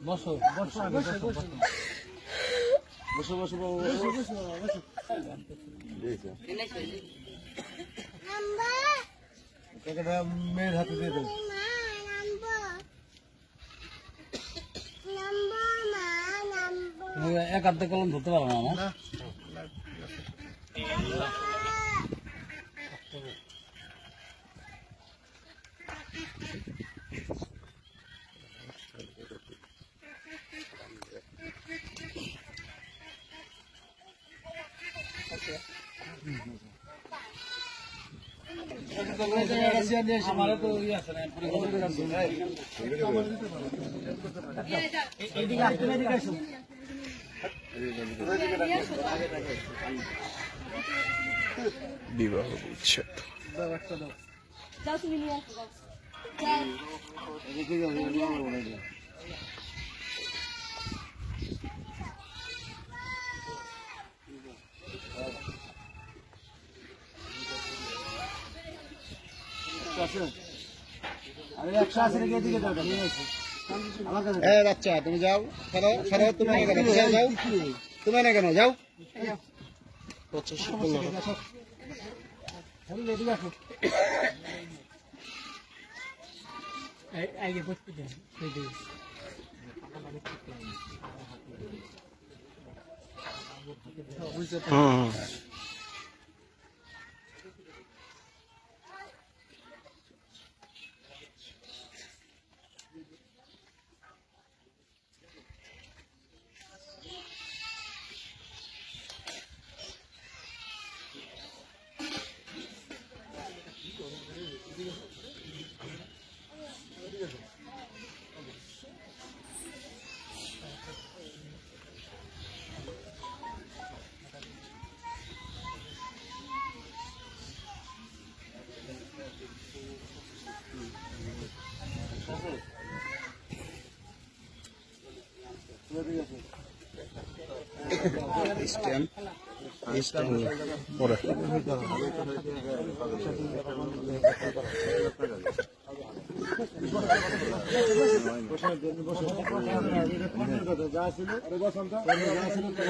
বসো বসো বসো। বসো বসো বসো বসো মেয়ের হাতে দিয়ে দেবো এক হাতে কলম ধরতে পারো না না আমারও তো ইয়ে আছে না এইদিকে আসতে না এদিকে আসো বিবাহ বিচ্ছেদ দশ একটা দাও যাও তুমি নিয়ে আসো যাও। যাও এদিকে যাও এদিকে আমার মনে নেই আমি একশো আশি রেখে এদিকে দাও নিয়ে এসো আমার কাছে এ বাচ্চা তুমি যাও। সরো সরো তুমি যাও যাও। তুমি না কেন? যাও। আগে বসতে দেন হুম। স্ট্যান্ড স্ট্যান্ড পরে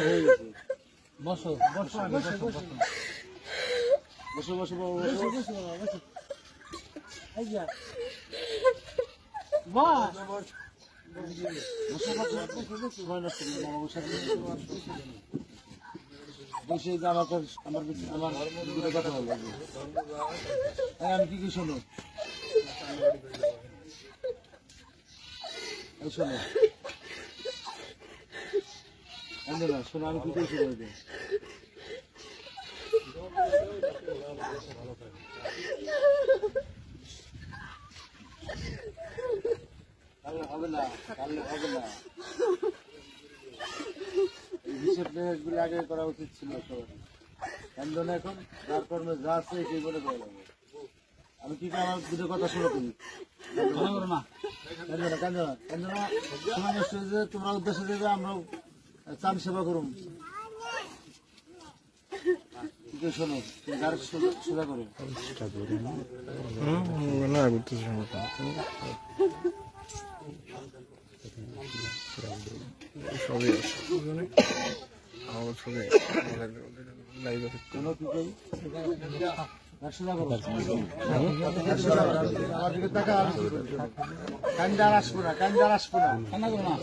হয়ে বসো বসো বসো বসো বসো বসো বসো বসো বসো বাস না যে আমার আমার আমার দুটো কথা বলব এই আমি কি কি শোনো? শোনো। অঞ্জনা শোনো, আমি কি করেছি কালে হবে না হবে না। এই হিসেব আগে করা উচিত ছিল তো। অঞ্জনা এখন? যার কর্মে যা আছে সেই বলে দেওয়া আমি কি করে আমার দুটো কথা শুনে তুমি না কান্দনা সময় যে তোমরা উদ্দেশ্য দেবে আমরাও চান সেবা করুন। শোনো? গাড়ি সোজা- করো? না। সবই আছে। বুঝলি? আমার ছবি লাইভে শোনো কি করি গাড়ি সোজা করো গাড়ি সোজা করো। আমার দিকে তাকা আর কান্দা আর আসব না কান্দা আসব না কান্দা করো না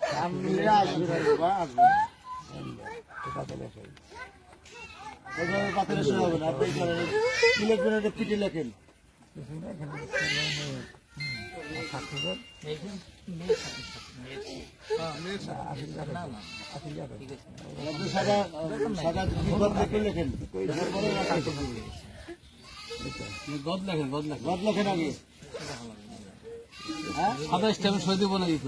সামনে আসবে না বাবা, আসবে লেখেন লিখে লেখেন। গদ লেখেন গদ লেখেন আগে হ্যাঁ সাদা স্টেপে সই দিব না দিত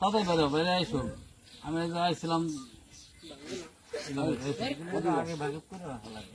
তাড়াতাড়ি বেরো বেরে আইসো আমি এই আগে ভাগে করে রাখা লাগে।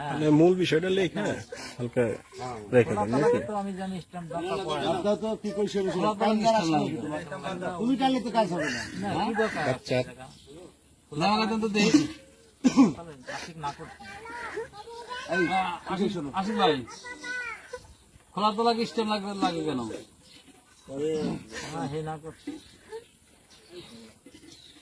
মানে মূল বিষয়টা লেখা হালকা রেখে দেন নাকি আমি জানি স্ট্যাম্প তো কি তুমি টানলে তো কাজ হবে না না আচ্ছা খোলা তো এই কিসে শোনো আসিফ ভাই খোলা তো লাগে স্ট্যাম্প লাগবে লাগে কেন হে না করছি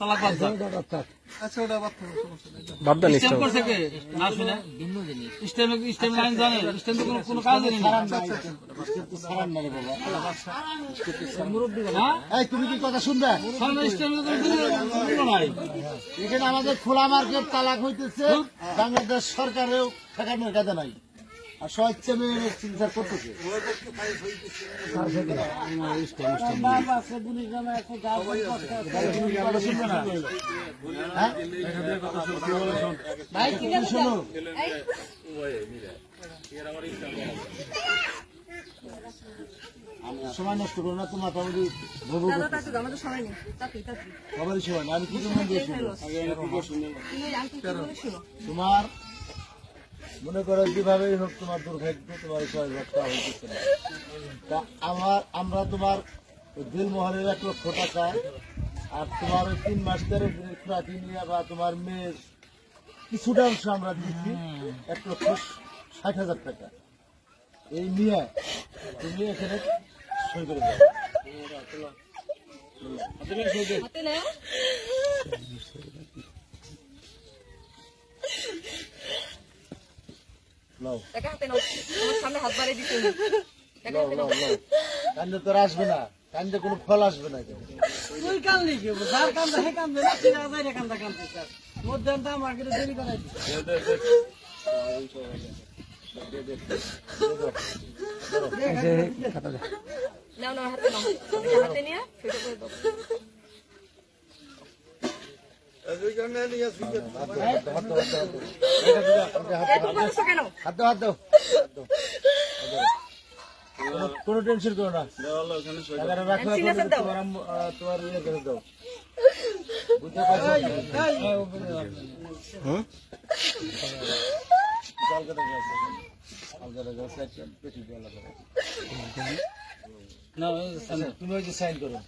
তালাক বাদ দাও। বাদ দেন স্ট্যাম্প ইসলাম। করছে কে? না শুনে। স্ট্যাম্প স্ট্যাম্প আইন জানে। স্ট্যাম্প কোনো কোনো কাজ জানি না স্টেপ তো ছাড়ান না রে বাবা এই তুমি কি কথা শুনবে? সামনে স্ট্যাম্পে কোনো নাই। এখানে আমাদের খোলা মার্কেট তালাক হইতেছে। বাংলাদেশ সরকারেও ঠেকানোর কাজে নাই। আর স্বেচ্ছা করতেছে। এই, সময় নষ্ট করো না তোমার আমাদের সময় নেই। সবারই সময় আমি কি জন্য দিয়ে শুনব? তুমি ওই আন্টি কি বলে শোনো? তোমার মনে করো যেভাবেই হোক তোমার দুর্ভাগ্য তোমার ছয় হইতেছে না। তা আমার আমরা তোমার ওই দিলমহলের এক লক্ষ টাকা আর তোমার ওই তিন মাস তেরো দিনের খুরাকি নিয়ে বা তোমার মেয়ের কিছুটা অংশ আমরা দিচ্ছি এক লক্ষ ষাট হাজার টাকা। এই নিয়ে তুমি এখানে সই করে হাতে নাও হাতে নাও আমার সামনে হাত বাড়িয়ে দিতে নাও হাতে নাও কান্দে তোর আসবে না কান্দে কোনো ফল আসবে না কেন তুই কান্দলি কি যার কান্দা হে কান্দে না চিনা যায় রে কান্দা কান্দে স্যার মধ্যে আমাকে দেরি করাই নাও নাও হাতে নাও। হাতে নিয়ে ফেটে করে দাও কেন টেনশন করো না। তোমার ইয়ে করে দাও বুঝতে। না তুমি ওই যে সাইন করো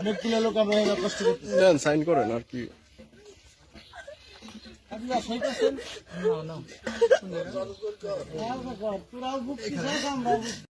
অনেকগুলো লোক আমরা কষ্ট করতেছি সাইন করেন, আর কি vida sem você. Não, não. por agora, por algo que quiser, vamos.